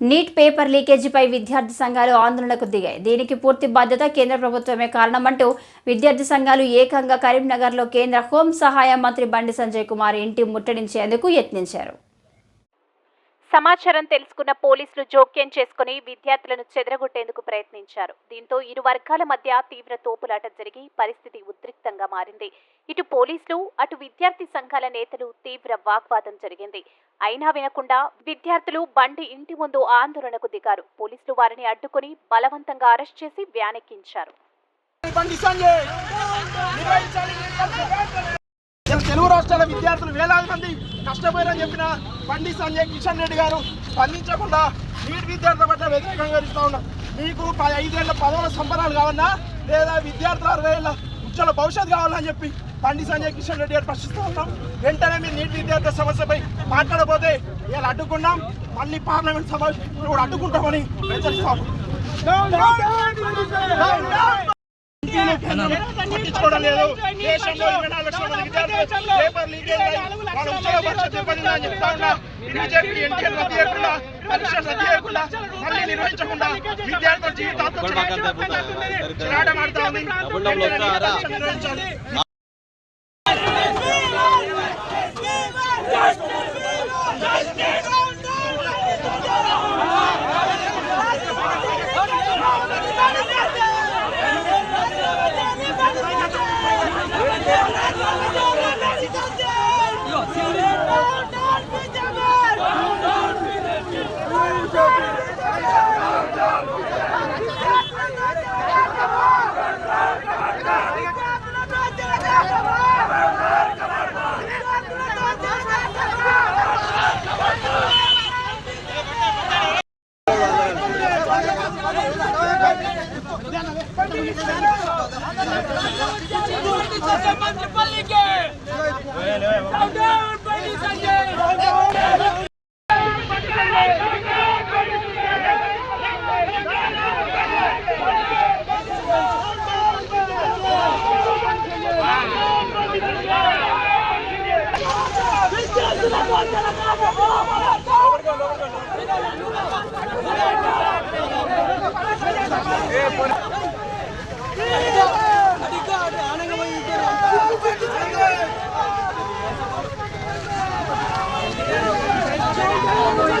Neat paper లీకేజీపై విద్యార్థి సంఘాలు ఆందోళనకు దిగాయి. దీనికి పూర్తి బాధ్యత కేంద్ర ప్రభుత్వమే కారణమంటూ విద్యార్థి సంఘాలు ఏకంగా కరీంనగర్లో కేంద్ర హోం సహాయ మంత్రి బండి సంజయ్ కుమార్ ఇంటి ముట్టడించేందుకు యత్నించారు. సమాచారం తెలుసుకున్న పోలీసులు జోక్యం చేసుకుని విద్యార్థులను చెదరగొట్టేందుకు ప్రయత్నించారు. దీంతో ఇరు వర్గాల మధ్య తీవ్ర తోపులాట జరిగి పరిస్థితి ఉద్రిక్తంగా మారింది. ఇటు పోలీసులు అటు విద్యార్థి సంఘాల నేతలు తీవ్ర వాగ్వాదం జరిగింది. అయినా వినకుండా విద్యార్థులు బండి ఇంటి ముందు ఆందోళనకు దిగారు. పోలీసులు వారిని అడ్డుకుని బలవంతంగా అరెస్ట్ చేసి వ్యానెక్కించారు తెలుగు రాష్ట్రాల విద్యార్థులు వేలాది మంది కష్టపోయారని చెప్పిన బండి సంజయ్ కిషన్ రెడ్డి గారు స్పందించకుండా నీట్ విద్యార్థుల పట్ల వ్యతిరేకంగా ఇస్తా ఉన్నారు మీకు ఐదేళ్ళ పదవుల సంబరాలు కావాలన్నా లేదా విద్యార్థుల అరవై ఏళ్ళ ఉజ్వల భవిష్యత్తు కావాలని చెప్పి బండి సంజయ్ కిషన్ రెడ్డి గారు ప్రశ్నిస్తూ ఉన్నాం. వెంటనే మీరు నీటి విద్యార్థుల సమస్యపై మాట్లాడబోతే ఇలా అడ్డుకున్నాం. మళ్ళీ పార్లమెంట్ సమావేశం కూడా అడ్డుకుంటామని హెచ్చరిస్తాం పట్టించుకోవడం లేదు దేశంలో ఇరవై నాలుగు లక్షల మంది విద్యార్థులు పేపర్ లీకేజ్ ఉద్యోగ అని చెప్తా ఉన్నా బీజేపీ ఎన్టీఆర్ రద్దు చేయకుండా పరీక్షలు రద్దు చేయకుండా మళ్ళీ నిర్వహించకుండా విద్యార్థుల జీవితాలతో ఉంది వెంటనే పరీక్షలు నిర్వహించాలి ఏ Yeah.